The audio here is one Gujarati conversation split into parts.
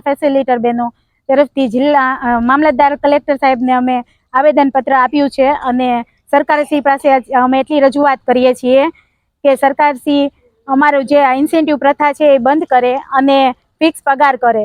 ફેસિલિટર બહેનો તરફથી જિલ્લા મામલતદાર કલેક્ટર સાહેબને અમે આવેદનપત્ર આપ્યું છે અને સરકારશ્રી પાસે અમે એટલી રજૂઆત કરીએ છીએ કે સરકારશ્રી અમારું જે ઇન્સેન્ટિવ પ્રથા છે એ બંધ કરે અને ફિક્સ પગાર કરે.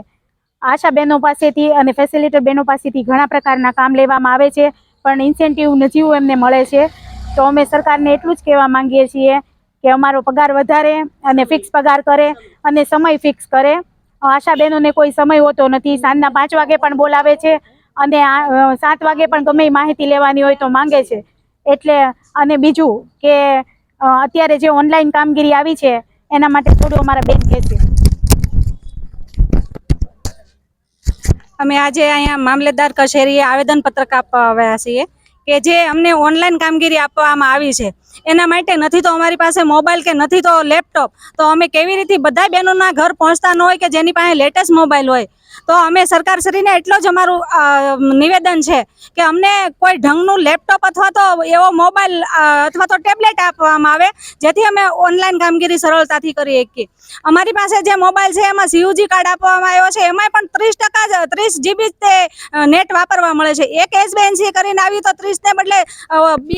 આશા બહેનો પાસેથી અને ફેસિલિટર બહેનો પાસેથી ઘણા પ્રકારના કામ લેવામાં આવે છે, પણ ઇન્સેન્ટિવ નજીવું એમને મળે છે. તો અમે સરકારને એટલું જ કહેવા માંગીએ છીએ કે અમારો પગાર વધારે અને ફિક્સ પગાર કરે અને સમય ફિક્સ કરે. આશા બહેનોને કોઈ સમય હોતો નથી. સાંજના પાંચ વાગે પણ બોલાવે છે અને સાત વાગે પણ ગમે માહિતી લેવાની હોય તો માંગે છે. એટલે, અને બીજું કે અત્યારે જે ઓનલાઈન કામગીરી આવી છે, એના માટે થોડું અમારા બેન કહે છે અમે આજે અહીંયા મામલેદાર કચેરીએ આવેદનપત્રક આપવા આવ્યા છીએ કે જે અમને ઓનલાઈન કામગીરી આપવામાં આવી છે. એના માટે નથી તો અમારી પાસે મોબાઈલ કે નથી તો લેપટોપ. તો અમે કેવી રીતે બધા બહેનોના ઘર પહોંચતા ન હોય કે જેની પાસે લેટેસ્ટ મોબાઈલ હોય? તો અમે સરકારશ્રીને એટલો જ અમારું નિવેદન છે કે અમને કોઈ ઢંગનું લેપટોપ અથવા તો એવો મોબાઈલ અથવા તો ટેબ્લેટ આપવામાં આવે જેથી અમે ઓનલાઈન કામગીરી સરળતાથી કરી શકીએ. અમારી પાસે જે મોબાઈલ છે એમાં સીયુજી કાર્ડ આપવામાં આવ્યો છે. એમાં પણ ત્રીસ ટકા જ, ત્રીસ જીબી તે નેટ વાપરવા મળે છે. એક એસબીએનસી કરીને આવી તો ત્રીસને બદલે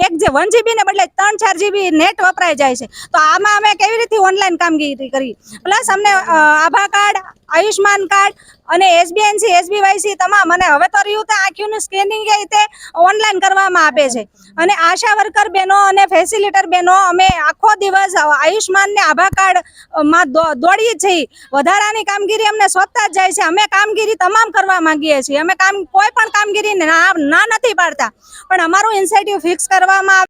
એક જે વન જીબી ને બદલે ત્રણ ચાર જીબી નેટ વપરાઈ જાય છે. તો આમાં અમે કેવી રીતે ઓનલાઈન કામગીરી કરી? પ્લસ અમને આભા કાર્ડ આયુષ્માન કાર્ડ અને એસબીએનસી એસબીવાયસી તમામ. અને હવે તો રહ્યું તે આંખનું સ્કેનિંગ એ તે ઓનલાઈન કરવામાં આપે છે. અને આશા વર્કર બહેનો અને ફેસિલિટર બહેનો અમે આખો દિવસ આયુષ્માનને આભા કાર્ડમાં દોડીએ છીએ. વધારાની કામગીરી અમને શોધતા જ જાય છે. અમે કામગીરી તમામ કરવા માંગીએ છીએ. અમે કામ, કોઈ પણ કામગીરી ના નથી પાડતા. પણ અમારું ઇન્સેન્ટિવ ફિક્સ કરવામાં